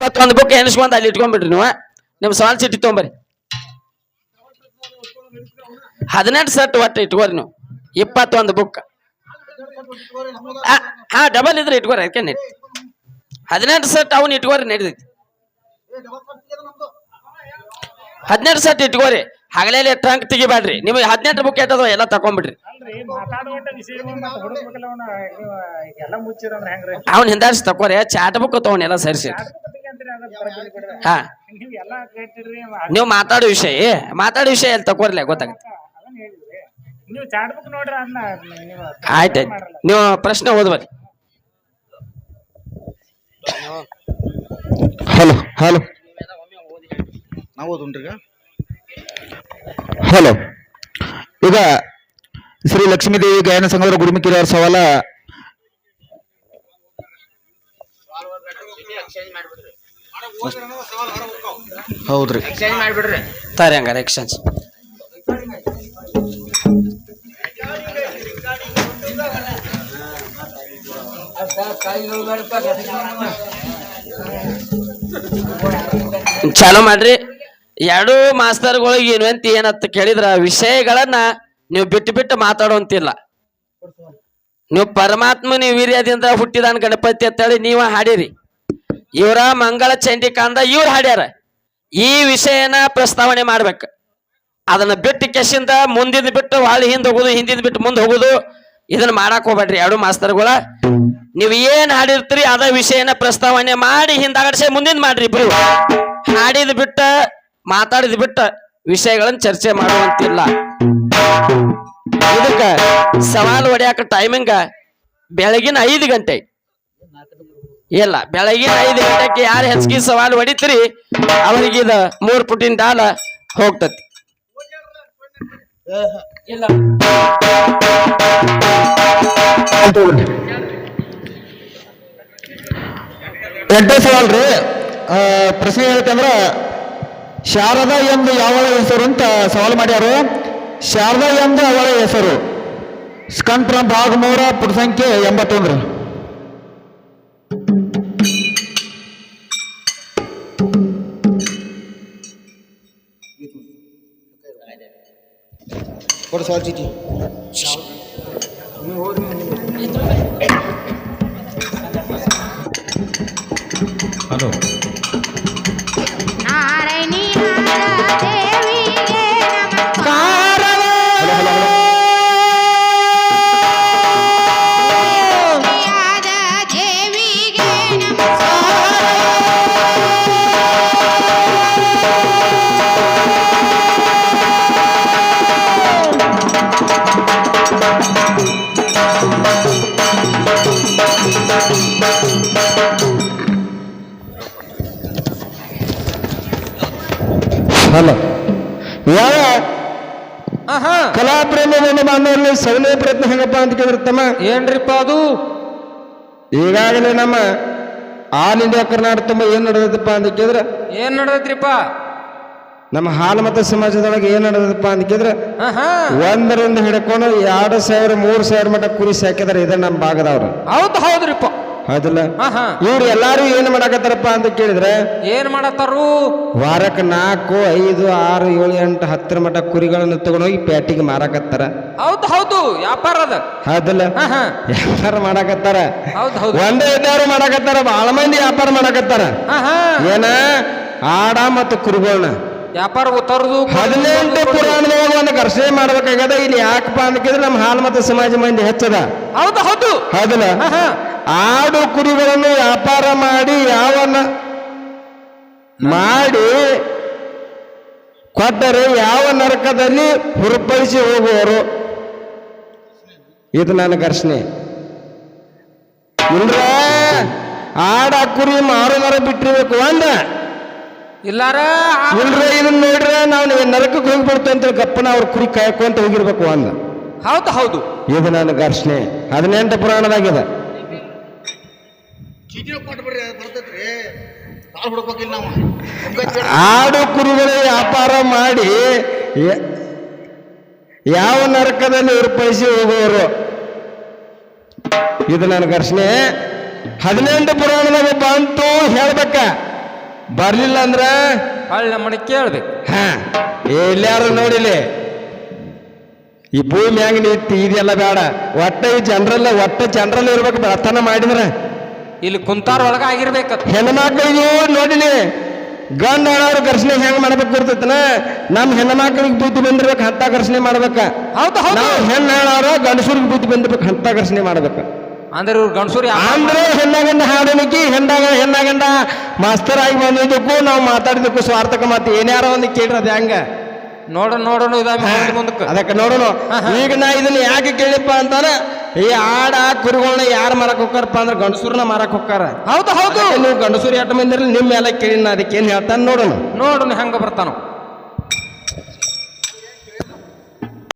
ಇಪ್ಪತ್ತೊಂದು ಬುಕ್ ಎನಿಸ್ಕೊಂಡ್ ಅಲ್ಲಿ ಇಟ್ಕೊಂಡ್ಬಿಡ್ರಿ ನೀವು? ನಿಮ್ ಸಾಲ್ ಚೀಟಿ ತೊಗೊಂಬರಿ ಹದಿನೆಂಟು ಸೆಟ್ ಒಟ್ಟು ಇಟ್ಕೋರಿ ನೀವು. ಇಪ್ಪತ್ತೊಂದು ಬುಕ್ ಹಾ ಡಬಲ್ ಇದ್ರೆ ಇಟ್ಕೋರಿ ಅದಕ್ಕೆ ನೆಟ್. ಹದಿನೆಂಟು ಸೆಟ್ ಅವನು ಇಟ್ಕೋರಿ ನಡೀತೈತಿ ಹದಿನೆಂಟು ಸೆಟ್ ಇಟ್ಕೋರಿ ಹಗಲೇ ಟ್ರಂಕ್ ತೆಗಿಬ್ಯಾಡ್ರಿ ನಿಮಗೆ ಹದಿನೆಂಟು ಬುಕ್ ಎಟ್ಟದ ಎಲ್ಲ ತಕೊಂಡ್ಬಿಡ್ರಿ ಅವ್ನ ಹಿಂದಾಡ್ಸಿ ತಕೋರಿ ಚಾಟ್ ಬುಕ್ ತಗೊಂಡೆಲ್ಲ ಸರಿಸಿ. ಹಾ ನೀವು ಎಲ್ಲ ಕೇಳ್ತಿರ್ರಿ ನೀವು ಮಾತಾಡೋ ವಿಷಯ ಮಾತಾಡೋ ವಿಷಯ ಎಲ್ಲಿ ತಕೋರ್ಲೆ ಗೊತ್ತಾಗುತ್ತೆ. ಆಯ್ತಾಯ್ತು ನೀವು ಪ್ರಶ್ನೆ ಓದ್ಬರ್ರಿ ಹಲೋ ಹಲೋ. ಹಲೋ. ಈಗ ಶ್ರೀ ಲಕ್ಷ್ಮೀದೇವಿ ಗಾಯನ ಸಂಘದ ಗುರುಮಿಕಿರಿ ಅವ್ರ ಸವಾಲ ಹೌದ್ರಿ. ತಾರಿ ಹಂಗಾರೆ ಎಕ್ಸ್ಚೇಂಜ್ ಚಾಲು ಮಾಡ್ರಿ. ಎರಡು ಮಾಸ್ತರ್ಗಳಿಗೆ ಏನು ಅಂತ ಏನಂತ ಕೇಳಿದ್ರ ವಿಷಯಗಳನ್ನ ನೀವು ಬಿಟ್ಟು ಬಿಟ್ಟು ಮಾತಾಡುವಂತಿಲ್ಲ ನೀವು ಪರಮಾತ್ಮನ ವೀರ್ಯದಿಂದ ಹುಟ್ಟಿದಾನ ಗಣಪತಿ ಅಂತೇಳಿ ನೀವ ಹಾಡಿರಿ. ಇವರ ಮಂಗಳ ಚಂಡಿಕಾಂದ ಇವ್ರು ಹಾಡ್ಯಾರ. ಈ ವಿಷಯನ ಪ್ರಸ್ತಾವನೆ ಮಾಡ್ಬೇಕು. ಅದನ್ನ ಬಿಟ್ಟು ಕೆಸಿಂದ ಮುಂದಿನ ಬಿಟ್ಟು ಹೊಳ್ಳಿ ಹಿಂದೆ ಹೋಗುದು ಹಿಂದಿನ ಬಿಟ್ಟು ಮುಂದೆ ಹೋಗುದು, ಇದನ್ನ ಮಾಡಕ್ ಹೋಗ್ಬೇಡ್ರಿ ಎರಡು ಮಾಸ್ತರ್ಗಳ. ನೀವು ಏನ್ ಹಾಡಿರ್ತೀರಿ ಅದ ವಿಷಯನ ಪ್ರಸ್ತಾವನೆ ಮಾಡಿ ಹಿಂದಾಗಡ್ಸೆ ಮುಂದಿನ ಮಾಡ್ರಿ ಇಬ್ರು. ಹಾಡಿದ್ ಬಿಟ್ಟ, ಮಾತಾಡಿದ ಬಿಟ್ಟ ವಿಷಯಗಳನ್ನ ಚರ್ಚೆ ಮಾಡುವಂತಿಲ್ಲ. ಇದಕ್ಕ ಸವಾಲು ಹೊಡ್ಯಾಕ ಟೈಮಿಂಗ ಬೆಳಗಿನ ಐದು ಗಂಟೆ. ಇಲ್ಲ ಬೆಳಗ್ಗೆ ಐದು ಗಂಟೆಗೆ ಯಾರು ಹೆಚ್ಚಿಗೆ ಸವಾಲು ಹೊಡಿತೀರಿ ಅವರಿಗೆ ಇದು ಮೂರ್ ಪುಟಿನ ಡಾಲ ಹೋಗ್ತತಿ. ಇಲ್ಲ ಎಂಟನೇ ಸವಾಲ್ ರೀ ಪ್ರಶ್ನೆ ಹೇಳ್ತಂದ್ರ ಶಾರದಾ ಎಂದು ಯಾವಳ ಹೆಸರು ಅಂತ ಸವಾಲು ಮಾಡ್ಯಾರು. ಶಾರದಾ ಎಂದು ಅವಳ ಹೆಸರು. ಸ್ಕಂತ್ರ ಭಾಗ ಮೂರ ಪುಟ ಸಂಖ್ಯೆ ಎಂಬತ್ತೊಂದು ರೀ ಕೊಡು ಸವಾಲ್ ಚೀಟಿ ಹಲೋ ಯಾವ? ಕಲಾ ಪ್ರೇಮವನ್ನು ಬಾಂಧವರಲ್ಲಿ ಸೌಲಭ್ಯ ಪ್ರಯತ್ನ ಹೆಂಗಪ್ಪ ಅಂತ ಕೇಳಿರ್ತಮ್ಮ ಏನ್ರಿಪ್ಪ ಅದು? ಈಗಾಗಲೇ ನಮ್ಮ ಆಲ್ ಇಂಡಿಯಾ ಕರ್ನಾಟಕ ತುಂಬ ಏನ್ ನಡೆದಪ್ಪ ಅಂತ ಕೇಳಿದ್ರೆ ಏನ್ ನಡೆದೈತ್ರಿಪ್ಪ? ನಮ್ಮ ಹಾಲು ಮತ ಸಮಾಜದೊಳಗೆ ಏನ್ ನಡೆದಪ್ಪ ಅಂತ ಕೇಳಿದ್ರೆ ಒಂದರಿಂದ ಹಿಡ್ಕೊಂಡು ಎರಡು ಸಾವಿರ ಮೂರು ಸಾವಿರ ಮಟ್ಟ ಕುರಿ ಸಾಕಿದಾರೆ ಇದೇ ನಮ್ಮ ಭಾಗದವ್ರು. ಹೌದು ಹೌದ್ರಿಪ್ಪ. ಹೌದಿಲ್ಲ? ಇವ್ರು ಎಲ್ಲಾರು ಏನ್ ಮಾಡಕತ್ತಾರಪ್ಪ ಅಂತ ಕೇಳಿದ್ರೆ ಏನ್ ಮಾಡತ್ತಾರು ವಾರಕ್ಕೆ ನಾಲ್ಕು ಐದು ಆರು ಏಳು ಎಂಟು ಹತ್ತರ ಮಟ್ಟ ಕುರಿಗಳನ್ನು ತಗೊಂಡೋಗಿ ಪ್ಯಾಟಿಗೆ ಮಾರಾಕತ್ತಾರ. ಹೌದು ಹೌದು. ವ್ಯಾಪಾರ ಅದ. ಹೌದಲ್ಲ? ವ್ಯಾಪಾರ ಮಾಡಕತ್ತಾರ. ಹೌದು ಹೌದು. ಒಂದೇ ಇದ್ದವ್ರು ಮಾಡಾಕತ್ತಾರ ಬಹಳ ಮಂದಿ ವ್ಯಾಪಾರ ಮಾಡಕತ್ತಾರ. ಏನ? ಆಡ ಮತ್ತು ಕುರಿಗಳನ್ನ ವ್ಯಾಪಾರ ತರದು ಹದಿನೆಂಟು ಪುರಾಣದೊಳಗೆ ಒಂದು ಘರ್ಷಣೆ ಮಾಡ್ಬೇಕಾಗ್ಯದ ಇಲ್ಲಿ ಯಾಕಪ್ಪ ಅಂತ ಕೇಳಿದ್ರೆ ನಮ್ಮ ಹಾಲು ಮತ್ತು ಸಮಾಜ ಮಂದಿ ಹೆಚ್ಚದ. ಹೌದು ಹೌದು. ಹೌದಲ್ಲ? ಆಡು ಕುರಿಗಳನ್ನು ವ್ಯಾಪಾರ ಮಾಡಿ ಯಾವನ್ನ ಮಾಡಿ ಕೊಟ್ಟರೆ ಯಾವ ನರಕದಲ್ಲಿ ಹುರುಪಡಿಸಿ ಹೋಗುವರು? ಇದು ನನ್ನ ಘರ್ಷಣೆ. ಇಲ್ರ ಆಡ ಕುರಿ ಮಾರುನರ ಬಿಟ್ಟಿರ್ಬೇಕು ಅಂದ. ಇಲ್ಲಾರ? ಇಲ್ರ ಇದನ್ನ ನೋಡ್ರ ನಾನು ನರಕಕ್ಕೆ ಹೋಗ್ಬಿಡ್ತು ಅಂತ ಗಪ್ಪನ ಅವ್ರ ಕುರಿ ಕಾಯ್ಕೊಂತ ಹೋಗಿರ್ಬೇಕು ಅಂದ. ಹೌದು ಹೌದು. ಇದು ನನ್ನ ಘರ್ಷಣೆ. ಹದಿನೆಂಟು ಪುರಾಣದಾಗಿದೆ. ಬರ್ತೈತ್ರಿ. ನಾವು. ಆಡು ಕುರಿಗಳ ವ್ಯಾಪಾರ ಮಾಡಿ ಯಾವ ನರಕದಲ್ಲಿ ಉರ್ಪಯಿಸಿ ಹೋಗೋರು? ಇದು ನನ್ನ ಘರ್ಷಣೆ. ಹದಿನೆಂಟು ಪುರಾಣದಾಗ ಬಂತು ಹೇಳ್ಬೇಕ. ಬರ್ಲಿಲ್ಲ ಅಂದ್ರ? ಅಲ್ಲಿ ನಮ್ಮನೆ ಕೇಳ್ಬೇಕು ಹಾ ಎಲ್ಲಾರು ನೋಡಿಲಿ? ಈ ಭೂಮಿ ಹೆಂಗ್ ನಿಂತಿ ಇದೆಲ್ಲ ಬೇಡ. ಒಟ್ಟ ಈ ಜನರಲ್ಲ ಒಟ್ಟ ಜನರಲ್ಲ ಇರ್ಬೇಕು ಬರ್ತನ ಮಾಡಿದ್ರ. ಇಲ್ಲಿ ಕುಂತಾರ ಒಳಗ ಆಗಿರ್ಬೇಕ ಹೆಣ್ಮಕ್ಳಿಗೂ ನೋಡಿಲಿ ಗಂಡ ಅವ್ರ ಘರ್ಷಣೆ ಹೆಂಗ್ ಮಾಡ್ಬೇಕು ಗೊತ್ತೈತನ? ನಮ್ ಹೆಣ್ಮಕ್ಳಿಗೆ ಬುದ್ಧಿ ಬಂದಿರ್ಬೇಕು ಹಂತ ಘರ್ಷಣೆ ಮಾಡ್ಬೇಕ. ಹೌದು ಹೌದು. ಹೆಣ್ಣು ಹೇಳೋರು ಗಂಡಸೂರಿಗೆ ಬುದ್ಧಿ ಬಂದಿರ್ಬೇಕು ಹಂತ ಘರ್ಷಣೆ ಮಾಡ್ಬೇಕು. ಅಂದ್ರೆ ಇವ್ರು ಗಂಡಸೂರಿ ಅಂದ್ರೆ ಹೆಣ್ಣಗಂಡ ಹಾಡಲಿಕ್ಕೆ ಹೆಣ್ಣಾಗ ಹೆಣ್ಣಗಂಡ ಮಾಸ್ತರ್ ಆಗಿ ಬಂದಿದ್ದಕ್ಕೂ ನಾವು ಮಾತಾಡಿದಕ್ಕೂ ಸ್ವಾರ್ಥಕ ಮಾತು. ಏನ್ಯಾರ ಒಂದು ಕೇಳ್ರಿ ಅದು ಹೆಂಗ? ನೋಡೋಣ ನೋಡೋಣ ಇದಾವೆ ಮುಂದಕ್ಕೆ. ಅದಕ್ಕೆ ನೋಡೋಣ. ಈಗ ನಾ ಇದನ್ನ ಯಾಕೆ ಕೇಳಿಪ್ಪ ಅಂತಾರ ಈ ಆಡ ಕುರಿಗಳನ್ನ ಯಾರು ಮಾರಕ್ ಹೋಗ್ತಾರಪ್ಪ ಅಂದ್ರೆ ಗಂಡಸೂರ್ನ ಮಾರಕ್ ಹೋಗ್ತಾರ ಹೌದು ಹೌದು. ನೀವು ಗಂಡಸೂರ್ ಎಟ್ಟು ಮಂದಿರಲ್ಲಿ ನಿಮ್ಮ ಎಲ್ಲ ಕೇಳಿ ನಾ ಅದಕ್ಕೆ ಏನ್ ಹೇಳ್ತಾನೆ ನೋಡೋಣ. ನೋಡೋಣ ಹೆಂಗ ಬರ್ತಾನ.